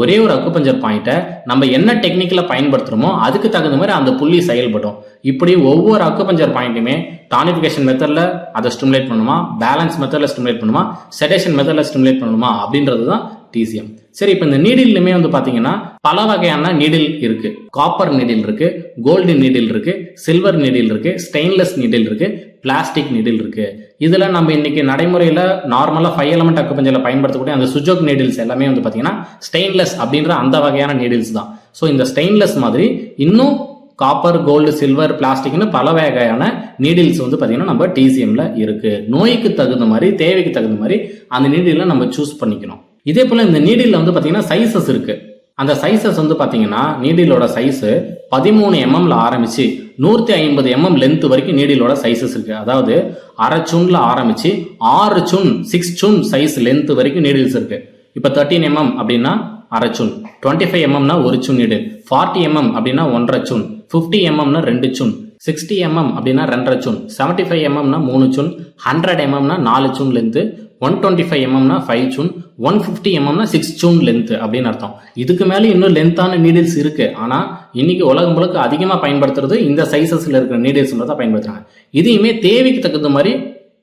S3: ஒரே ஒரு அக்குபஞ்சர் பாயிண்ட்டை நம்ம என்ன டெக்னிக்கில் பயன்படுத்துகிறோமோ அதுக்கு தகுந்த மாதிரி அந்த புள்ளி செயல்படும். இப்படி ஒவ்வொரு அக்குபஞ்சர் பாயிண்ட்டுமே டானிஃபிகேஷன் மெத்தடில் அதை ஸ்டிமுலேட் பண்ணுமா? பேலன்ஸ் மெத்தடில் ஸ்டிமுலேட் பண்ணுமா? செடேஷன் மெத்தடில் ஸ்டிமுலேட் பண்ணணுமா அப்படின்றது தான் டிசிஎம் சரி இப்போ இந்த நீடில்லுமே வந்து பார்த்தீங்கன்னா பல வகையான நீடில் இருக்கு. காப்பர் நீடில் இருக்கு கோல்டு நீடில் இருக்கு சில்வர் நீடில் இருக்கு ஸ்டெயின்லெஸ் நீடில் இருக்கு பிளாஸ்டிக் நீடில் இருக்கு. இதுல நம்ம இன்னைக்கு நடைமுறையில நார்மலா ஃபைவ் எலமெண்ட் அக்குப்பஞ்சல பயன்படுத்தக்கூடிய அந்த சுஜோக் நீடில்ஸ் எல்லாமே வந்து பாத்தீங்கன்னா ஸ்டெயின்லெஸ் அப்படின்ற அந்த வகையான நீடில்ஸ் தான். ஸோ இந்த ஸ்டெயின்லெஸ் மாதிரி இன்னும் காப்பர் கோல்டு சில்வர் பிளாஸ்டிக்னு பல வகையான நீடில்ஸ் வந்து பார்த்தீங்கன்னா நம்ம டிசிஎம்ல இருக்கு. நோய்க்கு தகுந்த மாதிரி தேவைக்கு தகுந்த மாதிரி அந்த நீடில நம்ம சூஸ் பண்ணிக்கணும். இதே போல் இந்த நீடிலில் வந்து பார்த்தீங்கன்னா சைசஸ் இருக்கு அந்த சைசஸ் வந்து பார்த்தீங்கன்னா நீடிலோட சைஸு பதிமூணு எம்எம்ல ஆரம்பிச்சு நூற்றி ஐம்பது எம்எம் லென்த் வரைக்கும் நீடிலோட சைசஸ் இருக்கு அதாவது அரை சுன்ல ஆரம்பிச்சு ஆறு சுன் சிக்ஸ் சுன் சைஸ் லென்த் வரைக்கும் நீடில்ஸ் இருக்கு இப்போ தேர்ட்டீன் எம்எம் அப்படின்னா அரை சுன் டுவெண்ட்டி ஃபைவ் எம்எம்னா ஒரு சுன் நீடு ஃபார்ட்டி எம்எம் அப்படின்னா ஒன்றரை சுன் ஃபிஃப்டி எம்எம்னா ரெண்டு சுன் சிக்ஸ்டி எம்எம் அப்படின்னா ரெண்டரை சுன் செவன்ட்டி ஃபைவ் எம்எம்னா மூணு சுன் ஹண்ட்ரட் எம்எம்னா நாலு சுன் லென்த்து ஒன் டுவெண்ட்டி ஃபைவ் எம்எம்னா ஃபைவ் சுன் ஒன் ஃபிஃப்டி எம்எம்னா சிக்ஸ் ஜூன் லென்த் அப்படின்னு அர்த்தம். இதுக்கு மேலே இன்னும் லென்த்தான நீடில்ஸ் இருக்கு. ஆனால் இன்னைக்கு உலகம் முழுக்க அதிகமாக பயன்படுத்துறது இந்த சைசஸில் இருக்கிற நீடில்ஸ்ல தான் பயன்படுத்துறாங்க. இதையுமே தேவைக்கு தகுந்த மாதிரி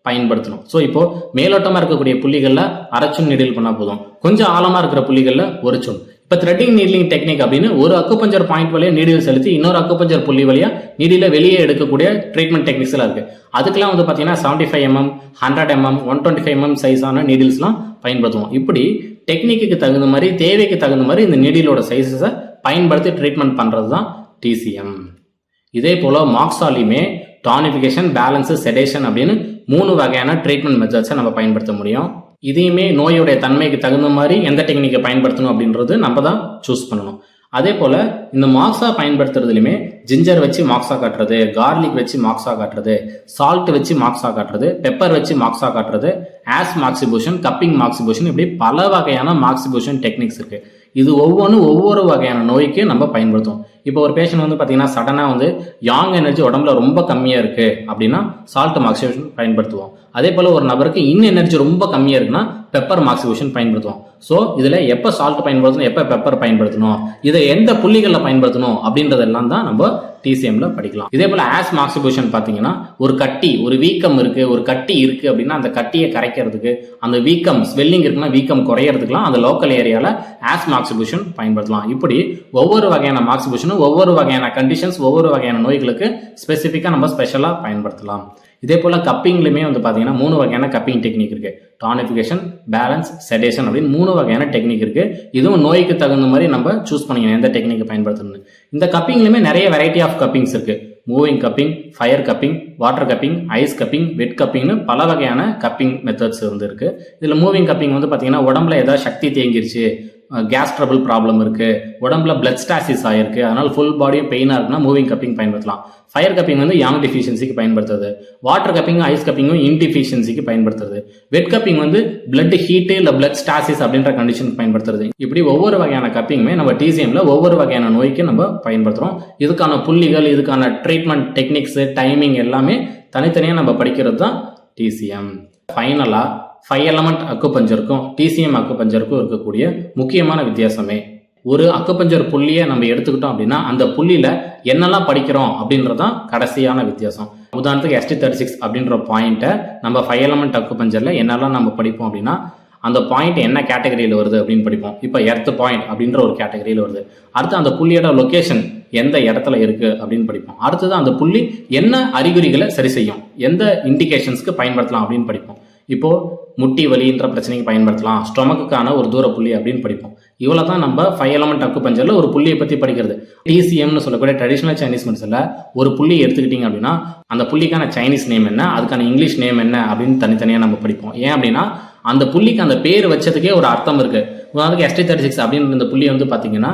S3: பயன்படுத்தணும். ஸோ இப்போ மேலோட்டமாக இருக்கக்கூடிய புள்ளிகளில் அரைச்சுன் நீடில் பண்ணால் போதும். கொஞ்சம் ஆழமாக இருக்கிற புள்ளிகளில் ஒரு சுன் இப்போ த்ரெட்டிங் நீட்லிங் டெக்னிக் அப்படின்னு ஒரு அக்குபஞ்சர் பாயிண்ட் வழியாக நீடில் செலுத்தி இன்னொரு அக்குப்பஞ்சர் புள்ளி வழியாக நீடியில் வெளியே எடுக்கக்கூடிய ட்ரீட்மெண்ட் டெக்னிக்ஸ்லாம் இருக்குது அதுக்கெல்லாம் வந்து பார்த்தீங்கன்னா seventy five mm hundred mm one twenty five mm சைஸான நீடில்ஸ்லாம் பயன்படுத்துவோம். இப்படி டெக்னிக்கு தகுந்த மாதிரி தேவைக்கு தகுந்த மாதிரி இந்த நீடிலோட சைஸஸை பயன்படுத்தி ட்ரீட்மெண்ட் பண்ணுறது தான் டிசிஎம் இதே போல் மார்க்ஸாலையுமே டானிஃபிகேஷன் பேலன்ஸு செடேஷன் அப்படின்னு மூணு வகையான ட்ரீட்மெண்ட் மெத்தட்ஸை நம்ம பயன்படுத்த முடியும். இதையுமே நோயுடைய தன்மைக்கு தகுந்த மாதிரி எந்த டெக்னிக்கை பயன்படுத்தணும் அப்படின்றது நம்ம தான் சூஸ் பண்ணணும். அதே போல் இந்த மாக்ஸா பயன்படுத்துறதுலையுமே ஜிஞ்சர் வச்சு மாக்ஸா காட்டுறது கார்லிக் வச்சு மாக்ஸா காட்டுறது சால்ட் வச்சு மாக்ஸா காட்டுறது பெப்பர் வச்சு மாக்ஸா காட்டுறது ஆஸ் மாக்சிபூஷன் கப்பிங் மாக்சிபூஷன் இப்படி பல வகையான மாக்சிபூஷன் டெக்னிக்ஸ் இருக்கு. இது ஒவ்வொன்றும் ஒவ்வொரு வகையான நோய்க்கு நம்ம பயன்படுத்துவோம். இப்போ ஒரு பேஷண்ட் வந்து பார்த்தீங்கன்னா சடனாக வந்து யாங் எனர்ஜி உடம்புல ரொம்ப கம்மியாக இருக்குது அப்படின்னா சால்ட் மாக்சிபூஷன் பயன்படுத்துவோம். அதே போல் ஒரு நபருக்கு இன் எனர்ஜி ரொம்ப கம்மியாக இருக்குன்னா பெப்பர் மாக்சிபூஷன் பயன்படுத்துவோம். ஸோ இதில் எப்போ சால்ட் பயன்படுத்தணும் எப்போ பெப்பர் பயன்படுத்தணும் இதை எந்த புள்ளிகளில் பயன்படுத்தணும் அப்படின்றதெல்லாம் தான் நம்ம டிசிஎம்ல படிக்கலாம். இதே போல் ஆஸ் மாக்சிபூஷன் பார்த்தீங்கன்னா ஒரு கட்டி ஒரு வீக்கம் இருக்கு ஒரு கட்டி இருக்கு அப்படின்னா அந்த கட்டியை கரைக்கிறதுக்கு அந்த வீக்கம் ஸ்வெல்லிங் இருக்குன்னா வீக்கம் குறையறதுக்குலாம் அந்த லோக்கல் ஏரியாவில் ஆஸ் மாக்சிபூஷன் பயன்படுத்தலாம். இப்படி ஒவ்வொரு வகையான மாக்சிபூஷனும் ஒவ்வொரு வகையான கண்டிஷன்ஸ் ஒவ்வொரு வகையான நோய்களுக்கு ஸ்பெசிஃபிக்காக நம்ம ஸ்பெஷலாக பயன்படுத்தலாம். இதே போல் கப்பிங்லையுமே வந்து பார்த்தீங்கன்னா மூணு வகையான கப்பிங் டெக்னிக் இருக்கு. டானிஃபிகேஷன் பேலன்ஸ் செடேஷன் அப்படின்னு மூணு வகையான டெக்னிக் இருக்கு. இதுவும் நோய்க்கு தகுந்த மாதிரி நம்ம சூஸ் பண்ணிக்கணும். எந்த டெக்னிக்கை பயன்படுத்தணும் இந்த கப்பிங்லையுமே நிறைய வெரைட்டி ஆஃப் கப்பிங்ஸ் இருக்கு. Moving cupping fire cupping water cupping ice cupping wet கப்பிங்னு பல வகையான கப்பிங் மெத்தட்ஸ் வந்து இருக்கு. இதில் மூவிங் கப்பிங் வந்து பார்த்தீங்கன்னா உடம்புல ஏதாவது சக்தி தேங்கிருச்சு கேஸ் ட்ரபிள் ப்ராப்ளம் இருக்குது உடம்புல பிளட் ஸ்டாசிஸ் ஆயிருக்கு. அதனால் ஃபுல் பாடியும் பெயினாக இருக்குன்னா மூவிங் கப்பிங் பயன்படுத்தலாம். ஃபயர் கப்பிங் வந்து யாங் டிஃபிஷியன்சிக்கு பயன்படுத்துறது. வாட்டர் கப்பிங்கும் ஐஸ் கப்பிங்கும் இன்டிஃபிஷியன்சிக்கு பயன்படுத்துறது. வெட் கப்பிங் வந்து பிளட் ஹீட்டு இல்லை பிளட் ஸ்டாசிஸ் அப்படின்ற கண்டிஷனுக்கு பயன்படுத்துறது. இப்படி ஒவ்வொரு வகையான கப்பிங்குமே நம்ம டிசிஎம்ல ஒவ்வொரு வகையான நோய்க்கு நம்ம பயன்படுத்துகிறோம் இதுக்கான புள்ளிகள் இதுக்கான ட்ரீட்மெண்ட் டெக்னிக்ஸு டைமிங் எல்லாமே தனித்தனியாக நம்ம படிக்கிறது தான் டிசிஎம் ஃபைனலாக ஃபைவ் எலமெண்ட் அக்குப்பஞ்சருக்கும் டிசிஎம் அக்குப்பஞ்சருக்கும் இருக்கக்கூடிய முக்கியமான வித்தியாசமே. ஒரு அக்குப்பஞ்சர் புள்ளியை நம்ம எடுத்துக்கிட்டோம் அப்படின்னா அந்த புள்ளியில என்னெல்லாம் படிக்கிறோம் அப்படின்றது தான் கடைசியான வித்தியாசம். உதாரணத்துக்கு எஸ்டி தேர்ட்டி சிக்ஸ் அப்படின்ற பாயிண்ட்டை நம்ம ஃபைவ் எலமெண்ட் அக்குப்பஞ்சரில் என்னெல்லாம் நம்ம படிப்போம் அப்படின்னா அந்த பாயிண்ட் என்ன கேட்டகரியில் வருது அப்படின்னு படிப்போம். இப்போ எர்த் பாயிண்ட் அப்படின்ற ஒரு கேட்டகரியில் வருது. அடுத்து அந்த புள்ளியோட லொக்கேஷன் எந்த இடத்துல இருக்கு அப்படின்னு படிப்போம். அடுத்தது அந்த புள்ளி என்ன அறிகுறிகளை சரி செய்யும் எந்த இண்டிகேஷன்ஸ்க்கு பயன்படுத்தலாம் அப்படின்னு படிப்போம். இப்போ முட்டி வலின்ற பிரச்சனைக்கு பயன்படுத்தலாம். ஸ்டொமக்குக்கான ஒரு தூர புள்ளி அப்படின்னு படிப்போம். இவ்வளோ தான் நம்ம ஃபைவ் எலமெண்ட் அக்கு பஞ்சரில் ஒரு புள்ளியை பற்றி படிக்கிறது. டிசிஎம்னு சொல்லக்கூடிய ட்ரெடிஷ்னல் சைனீஸ் மெடிசனில் ஒரு புள்ளி எடுத்துக்கிட்டிங்க அப்படின்னா அந்த புள்ளிக்கான சைனீஸ் நேம் என்ன அதுக்கான இங்கிலீஷ் நேம் என்ன அப்படின்னு தனித்தனியாக நம்ம படிப்போம். ஏன் அப்படின்னா அந்த புள்ளிக்கு அந்த பேர் வச்சதுக்கே ஒரு அர்த்தம் இருக்குது உதாரணத்துக்கு எஸ்டி தேர்ட்டி சிக்ஸ் அப்படின்னு இந்த புள்ளி வந்து பார்த்தீங்கன்னா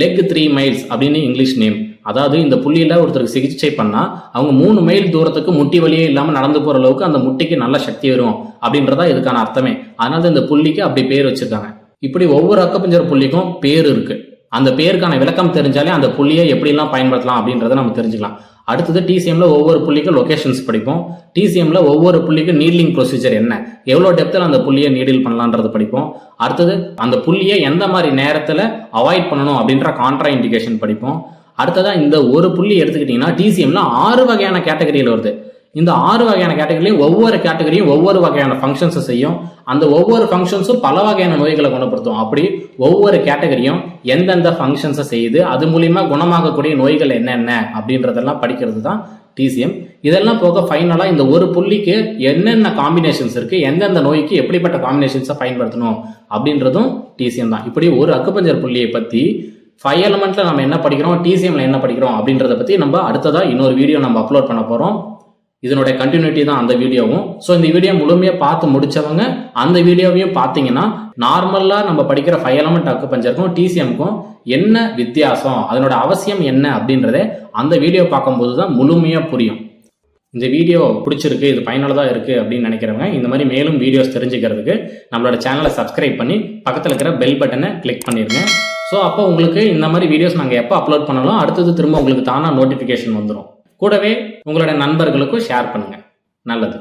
S3: லெக் த்ரீ மைல்ஸ் அப்படின்னு இங்கிலீஷ் நேம் அதாவது இந்த புள்ளியில் ஒருத்தருக்கு சிகிச்சை பண்ணால் அவங்க மூணு மைல் தூரத்துக்கு முட்டி வலியே இல்லாமல் நடந்து போகிற அளவுக்கு அந்த முட்டிக்கு நல்ல சக்தி வரும் அப்படின்றதா இதுக்கான அர்த்தமே. அதனால தான் இந்த புள்ளிக்கு அப்படி பேர் வச்சிருக்காங்க. இப்படி ஒவ்வொரு அக்கப்பஞ்சர் புள்ளிக்கும் பேர் இருக்கு. அந்த பேருக்கான விளக்கம் தெரிஞ்சாலே அந்த புள்ளியை எப்படிலாம் பயன்படுத்தலாம் அப்படின்றத நம்ம தெரிஞ்சுக்கலாம். அடுத்தது டிசிஎம்ல ஒவ்வொரு புள்ளிக்கும் லொகேஷன்ஸ் படிப்போம். டிசிஎம்ல ஒவ்வொரு புள்ளிக்கும் நீட்லிங் ப்ரொசீஜர் என்ன? எவ்வளோ டெப்த்தில் அந்த புள்ளியை நீடில் பண்ணலான்றது படிப்போம். அடுத்தது அந்த புள்ளியை எந்த மாதிரி நேரத்தில் அவாய்ட் பண்ணணும் அப்படின்ற கான்ட்ரா இண்டிகேஷன் படிப்போம். அடுத்ததான் இந்த ஒரு புள்ளி எடுத்துக்கிட்டிங்கன்னா டிசிஎம்ல ஆறு வகையான கேட்டகரியில் வருது. இந்த ஆறு வகையான கேட்டகரிலையும் ஒவ்வொரு கேட்டகரியும் ஒவ்வொரு வகையான ஃபங்க்ஷன்ஸை செய்யும். அந்த ஒவ்வொரு ஃபங்க்ஷன்ஸும் பல வகையான நோய்களை குணப்படுத்தும். அப்படி ஒவ்வொரு கேட்டகரியும் எந்தெந்த ஃபங்க்ஷன்ஸை செய்யுது அது மூலியமா குணமாகக்கூடிய நோய்கள் என்னென்ன அப்படின்றதெல்லாம் படிக்கிறது தான் டிசிஎம் இதெல்லாம் போக ஃபைனலாக இந்த ஒரு புள்ளிக்கு என்னென்ன காம்பினேஷன்ஸ் இருக்குது எந்தெந்த நோய்க்கு எப்படிப்பட்ட காம்பினேஷன்ஸை பயன்படுத்தணும் அப்படின்றதும் டிசிஎம் தான். இப்படி ஒரு அக்குபஞ்சர் புள்ளியை பற்றி ஃபைவ் எலமெண்ட்ல நம்ம என்ன படிக்கிறோம்? டிசிஎம்ல என்ன படிக்கிறோம்? அப்படின்றத பற்றி நம்ம அடுத்ததா இன்னொரு வீடியோ நம்ம அப்லோட் பண்ண போகிறோம் இதனுடைய கண்டினியூட்டி தான் அந்த வீடியோவும் ஸோ இந்த வீடியோ முழுமையாக பார்த்து முடிச்சவங்க அந்த வீடியோவையும் பார்த்தீங்கன்னா நார்மலாக நம்ம படிக்கிற ஃபைவ் எலமெண்ட் அக்கு பஞ்சருக்கும் டிசிஎம்க்கும் என்ன வித்தியாசம்? அதனோட அவசியம் என்ன அப்படின்றதே அந்த வீடியோ பார்க்கும்போது தான் முழுமையாக புரியும். இந்த வீடியோ பிடிச்சிருக்கு இது பயனுள்ளதாக இருக்குது அப்படின்னு நினைக்கிறவங்க இந்த மாதிரி மேலும் வீடியோஸ் தெரிஞ்சுக்கிறதுக்கு நம்மளோட சேனலை சப்ஸ்கிரைப் பண்ணி பக்கத்தில் இருக்கிற பெல் பட்டனை கிளிக் பண்ணிடுங்க ஸோ அப்போ உங்களுக்கு இந்த மாதிரி வீடியோஸ் நாங்கள் எப்போ அப்லோட் பண்ணாலும்? அடுத்தது திரும்ப உங்களுக்கு தானாக நோட்டிஃபிகேஷன் வந்துடும் கூடவே உங்களுடைய நண்பர்களுக்கும் ஷேர் பண்ணுங்கள் நல்லது.